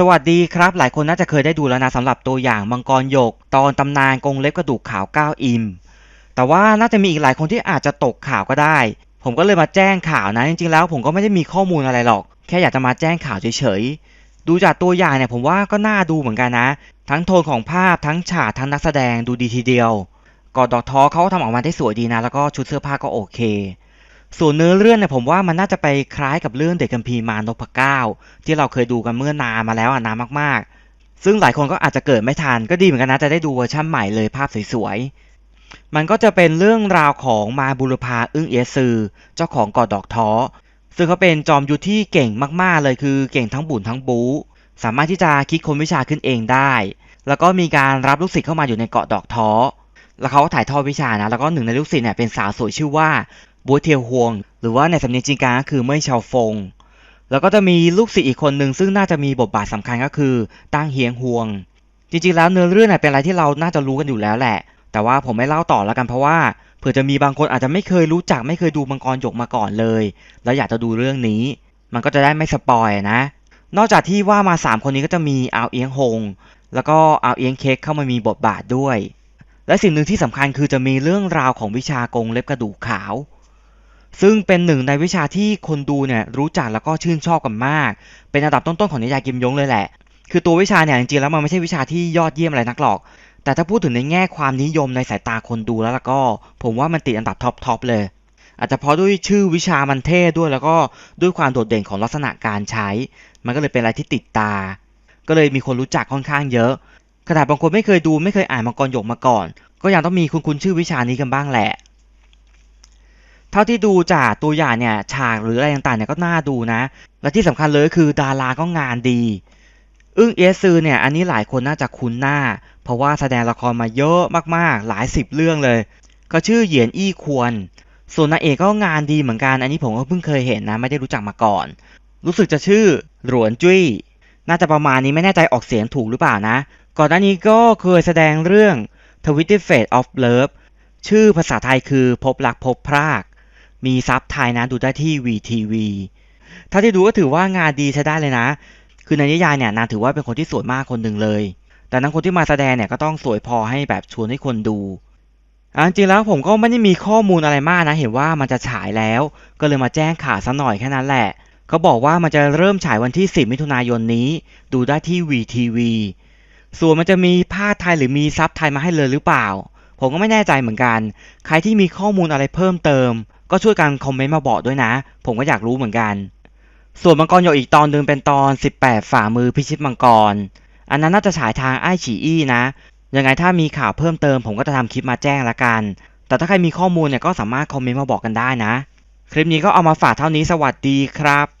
สวัสดีครับ หลายคนน่าจะเคยได้ดูแล้วนะสำหรับตัวอย่างมังกรหยก ตอนตำนานกงเล็บกระดูกขาว9อิม แต่ว่าน่าจะมีอีกหลายคนที่อาจจะตกข่าวก็ได้ ผมก็เลยมาแจ้งข่าวนะ จริงๆแล้วผมก็ไม่ได้มีข้อมูลอะไรหรอก แค่อยากจะมาแจ้งข่าวเฉยๆ ดูจากตัวอย่างเนี่ยผมว่าก็น่าดูเหมือนกันนะ ทั้งโทนของภาพทั้งฉากทั้งนักแสดงดูดีทีเดียวกอดดอกทอเขาทำออกมาได้สวยดีนะ แล้วก็ชุดเสื้อผ้าก็โอเค ส่วนเนื้อเรื่องเนี่ยผมว่ามันน่าจะไปคล้ายกับเรื่องเด็กกัมพีร์มานพเก้าที่เราเคยดูกันเมื่อนานมาแล้วอะนานมากๆ ซึ่งหลายคนก็อาจจะเกิดไม่ทันก็ดีเหมือนกันนะจะได้ดูเวอร์ชั่นใหม่เลยภาพสวยๆ มันก็จะเป็นเรื่องราวของมาบุรพาอึ้งเอซือ เจ้าของกอดดอกท้อซึ่งเขาเป็นจอมยุทธที่เก่งมากๆเลยคือเก่งทั้งบุญทั้งบูสามารถที่จะคิดค้นวิชาขึ้นเองได้ แล้วก็มีการรับลูกศิษย์เข้ามาอยู่ในเกาะดอกท้อแล้วเขาก็ถ่ายทอดวิชานะแล้วก็หนึ่งในลูกศิษย์เนี่ยเป็นสาวสวยชื่อว่า บัวเทียวฮวง หรือว่าในสำเนียงจีนกลางก็คือเม่ยเชาฟง แล้วก็จะมีลูกศิษย์อีกคนหนึ่งซึ่งน่าจะมีบทบาทสำคัญก็คือตั้งเฮียงฮวง จริงๆแล้วเนื้อเรื่องเนี่ยเป็นอะไรที่เราน่าจะรู้กันอยู่แล้วแหละ แต่ว่าผมไม่เล่าต่อแล้วกันเพราะว่าเผื่อจะมีบางคนอาจจะไม่เคยรู้จักไม่เคยดูมังกรหยกมาก่อนเลย แล้วอยากจะดูเรื่องนี้ มันก็จะได้ไม่สปอยนะ นอกจากที่ว่ามา 3 คนนี้ก็จะมีอาวเอียงฮง แล้วก็อาวเอียงเค้กเข้ามามีบทบาทด้วย และสิ่งหนึ่งที่สำคัญคือจะมีเรื่องราวของวิชากงเล็บกระดูกขาว ซึ่งเป็นหนึ่งในวิชาที่คนดูเนี่ยรู้จักแล้วก็ชื่นชอบกันมาก เป็นอันดับต้นๆของนิยายกิมยงเลยแหละ คือตัววิชาเนี่ยจริงๆแล้วมันไม่ใช่วิชาที่ยอดเยี่ยมอะไรนักหรอก แต่ถ้าพูดถึงในแง่ความนิยมในสายตาคนดูแล้วแล้วก็ ผมว่ามันติดอันดับท็อปๆเลย อาจจะเพราะด้วยชื่อวิชามันเท่ด้วยแล้วก็ด้วยความโดดเด่นของลักษณะการใช้ มันก็เลยเป็นอะไรที่ติดตา ก็เลยมีคนรู้จักค่อนข้างเยอะ ขนาดบางคนไม่เคยดูไม่เคยอ่านมังกรหยกมาก่อน ก็ยังต้องมีคุณคุณชื่อวิชานี้กันบ้างแหละ ท่าที่ดูจากตัวอย่างเนี่ยฉากหรืออะไรต่างๆเนี่ยก็น่าดูนะ และที่สำคัญเลยคือดาราก็งานดี อึ้งเอสซือเนี่ยอันนี้หลายคนน่าจะคุ้นหน้า เพราะว่าแสดงละครมาเยอะมากๆ หลายสิบเรื่องเลย ก็ชื่อเหยียนอี้ควร ส่วนนางเอกก็งานดีเหมือนกัน อันนี้ผมก็เพิ่งเคยเห็นนะ ไม่ได้รู้จักมาก่อน รู้สึกจะชื่อหลวนจุ้ยน่าจะประมาณนี้ไม่แน่ใจออกเสียงถูกหรือเปล่านะ ก่อนหน้านี้ก็เคยแสดงเรื่อง Twisted Fate of Love ชื่อภาษาไทยคือพบรักพบพราก มีซับไทยนะดูได้ที่ VTV ถ้าที่ดูก็ถือว่างานดีใช้ได้เลยนะ คือในนิยายเนี่ยนางถือว่าเป็นคนที่สวยมากคนหนึ่งเลย แต่นั้นคนที่มาแสดงเนี่ยก็ต้องสวยพอให้แบบชวนให้คนดูอะจริงแล้วผมก็ไม่ได้มีข้อมูลอะไรมากนะ เห็นว่ามันจะฉายแล้ว ก็เลยมาแจ้งข่าวซะหน่อยแค่นั้นแหละเขาบอกว่ามันจะเริ่มฉายวันที่ 10 มิถุนายนนี้ ดูได้ที่ VTV ส่วนมันจะมีภาคไทยหรือมีซับไทยมาให้เลยหรือเปล่า ผมก็ไม่แน่ใจเหมือนกัน ใครที่มีข้อมูลอะไรเพิ่มเติม ก็ช่วยกันคอมเมนต์มาบอกด้วยนะ ผมก็อยากรู้เหมือนกัน ส่วนมังกรยออีกตอนหนึ่งเป็นตอน 18 ฝ่ามือพิชิตมังกร อันนั้นน่าจะฉายทางไอฉีอี้นะ ยังไงถ้ามีข่าวเพิ่มเติมผมก็จะทำคลิปมาแจ้งละกัน แต่ถ้าใครมีข้อมูลเนี่ยก็สามารถคอมเมนต์มาบอกกันได้นะ คลิปนี้ก็เอามาฝากเท่านี้สวัสดีครับ